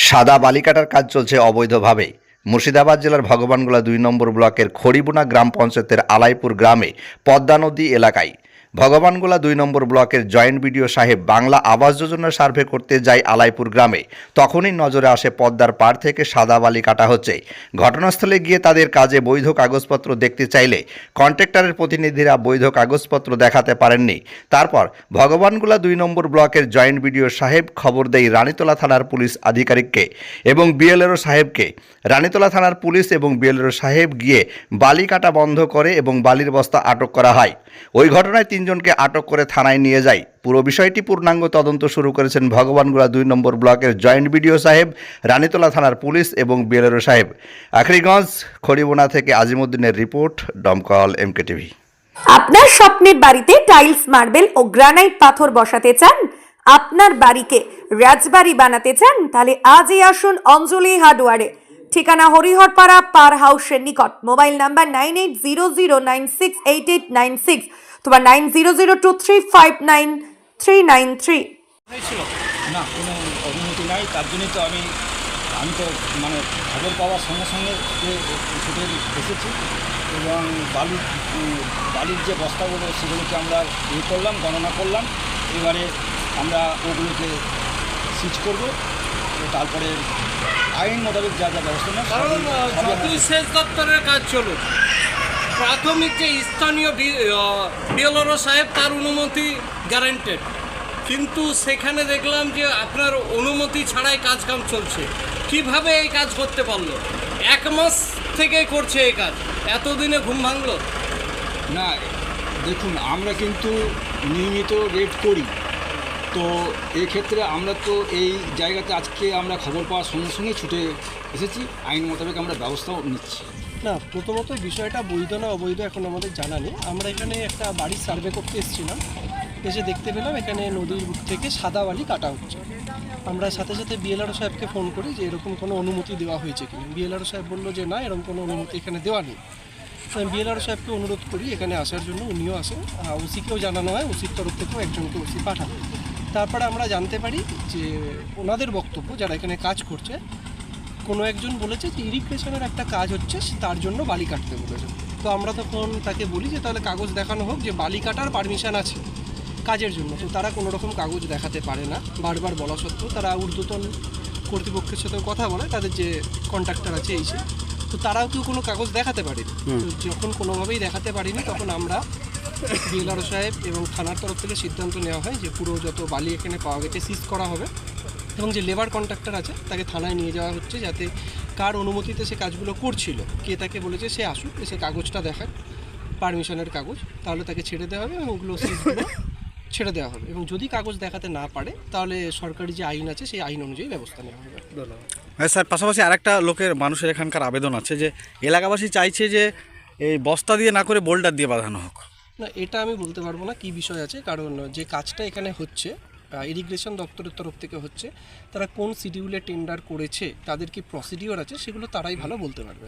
সাদা বালিকাটার কাজ চলছে অবৈধভাবে। মুর্শিদাবাদ জেলার ভগবানগোলা দুই নম্বর ব্লকের খড়িবুনা গ্রাম পঞ্চায়েতের আলাইপুর গ্রামে পদ্মা নদী এলাকায় ভগবানগোলা দুই নম্বর ব্লকের জয়েন্ট বিডিও সাহেব বাংলা আবাস যোজনা সার্ভে করতে যায় আলাইপুর গ্রামে। তখনই নজরে আসে পদ্মার পাড় থেকে সাদা বালি কাটা হচ্ছে। ঘটনাস্থলে গিয়ে তাদের কাজে বৈধ কাগজপত্র দেখতে চাইলে কন্ট্রাক্টরের প্রতিনিধিরা বৈধ কাগজপত্র দেখাতে পারেননি। তারপর ভগবানগোলা দুই নম্বর ব্লকের জয়েন্ট বিডিও সাহেব খবর দেয় রানীতলা থানার পুলিশ আধিকারিককে এবং বিএলএরও সাহেবকে। রানীতলা থানার পুলিশ এবং বিএলএরও সাহেব গিয়ে বালি কাটা বন্ধ করে এবং বালির বস্তা আটক করা হয়। ওই ঘটনায় তিনজনকে আটক করে থানায় নিয়ে যায় পুরো বিষয়টি পূর্ণাঙ্গ তদন্ত শুরু করেছেন ভগবানগোলা দুই নম্বর ব্লকের জয়েন্ট বিডিও সাহেব, রানীতলা থানার পুলিশ এবং বিএলএরও সাহেব। আখরিগঞ্জ খড়িবোনা থেকে আজিমুদ্দিনের রিপোর্ট ডমকল এমকে টিভি আপনার স্বপ্নের বাড়িতে টাইলস, মার্বেল ও গ্রানাইট পাথর বসাতে চান? আপনার বাড়িকে রাজবাড়ি বানাতে চান? তাহলে আজই আসুন অঞ্জলি হার্ডওয়ারে। ঠিকানা হরিহরপাড়া পার হাউসের নিকট। Mobile number nine eight zero zero nine six eight eight nine six তোমা nine zero zero two three five nine three nine three. হয়েছিল? না, কোনো নাই, তার জন্যই তো আমি আমি তো মানে খবর পাওয়ার সঙ্গে সঙ্গে ছুটে এসেছি এবং বালুর বালির যে বস্তাগুলো সেগুলোকে আমরা ইয়ে করলাম, গণনা করলাম। এবারে আমরা ওগুলোকে সিজ করব, তারপরে আইন মোতাবেক যা যা ব্যবস্থা নেয় কারণ যতই সেচ দপ্তরের কাজ চলুক প্রাথমিক যে স্থানীয় বিএলআরও সাহেব তার অনুমতি গ্যারান্টেড। কিন্তু সেখানে দেখলাম যে আপনার অনুমতি ছাড়াই কাজ কাম চলছে। কীভাবে এই কাজ করতে পারল? এক মাস থেকে করছে এই কাজ। এতদিনে ঘুম ভাঙলো? না দেখুন আমরা কিন্তু নিয়মিত রেড করি। তো এক্ষেত্রে আমরা তো এই জায়গাতে আজকে আমরা খবর পাওয়ার সঙ্গে সঙ্গে ছুটে এসেছি। আইন মোতাবেক আমরা ব্যবস্থাও নিচ্ছি। না, প্রথমত বিষয়টা বৈধ না অবৈধ এখন আমাদের জানা নেই। আমরা এখানে একটা বাড়ির সার্ভে করতে এসেছিলাম। এসে দেখতে পেলাম এখানে নদীর থেকে সাদা বালি কাটা হচ্ছে। আমরা সাথে সাথে বিএলআরও সাহেবকে ফোন করি যে এরকম কোনো অনুমতি দেওয়া হয়েছে কিনা। বিএলআরও সাহেব বলল যে, না, এরকম কোনো অনুমতি এখানে দেওয়া নেই। আমি বিএলআরও সাহেবকে অনুরোধ করি, এখানে আসার জন্য। উনিও আসেন। ওসিকেও জানানো হয়, ওসির তরফ থেকেও একজনকে ওসি পাঠানো তারপরে আমরা জানতে পারি যে ওনাদের বক্তব্য যারা এখানে কাজ করছে কোনো একজন বলেছে যে ইরিগেশনের একটা কাজ হচ্ছে তার জন্য বালি কাটতে বলেছে। তো আমরা তখন তাকে বলি যে তাহলে কাগজ দেখানো হোক যে বালি কাটার পারমিশন আছে কাজের জন্য। তো তারা কোনো রকম কাগজ দেখাতে পারে না। বারবার বলা সত্ত্বেও তারা ঊর্ধ্বতন কর্তৃপক্ষের সাথে কথা বলে তাদের যে কন্ট্রাক্টর আছে এই সে। তো তারাও কেউ কোনো কাগজ দেখাতে পারেনি। তো যখন কোনোভাবেই দেখাতে পারিনি তখন আমরা বিএলআরও সাহেব এবং থানার তরফ থেকে সিদ্ধান্ত নেওয়া হয় যে পুরো যত বালি এখানে পাওয়া গেছে সিজ করা হবে এবং যে লেবার কন্ট্রাক্টর আছে তাকে থানায় নিয়ে যাওয়া হচ্ছে যাতে কার অনুমতিতে সে কাজগুলো করছিল কে তাকে বলেছে সে আসুক সে কাগজটা দেখায় পারমিশনের কাগজ তাহলে তাকে ছেড়ে দেওয়া হবে এবং ওগুলো সিজগুলো ছেড়ে দেওয়া হবে। এবং যদি কাগজ দেখাতে না পারে তাহলে সরকারি যে আইন আছে সেই আইন অনুযায়ী ব্যবস্থা নেওয়া হবে। ধন্যবাদ। হ্যাঁ স্যার পাশাপাশি আরেকটা লোকের মানুষের এখানকার আবেদন আছে যে এলাকাবাসী চাইছে যে এই বস্তা দিয়ে না করে বোল্ডার দিয়ে বাঁধানো হোক। না, এটা আমি বলতে পারব না কি বিষয় আছে, কারণ যে কাজটা এখানে হচ্ছে ইরিগ্রেশন দপ্তরের তরফ থেকে হচ্ছে, তারা কোন শিডিউলে টেন্ডার করেছে, তাদের কি প্রসিডিওর আছে, সেগুলো তারাই ভালো বলতে পারবে।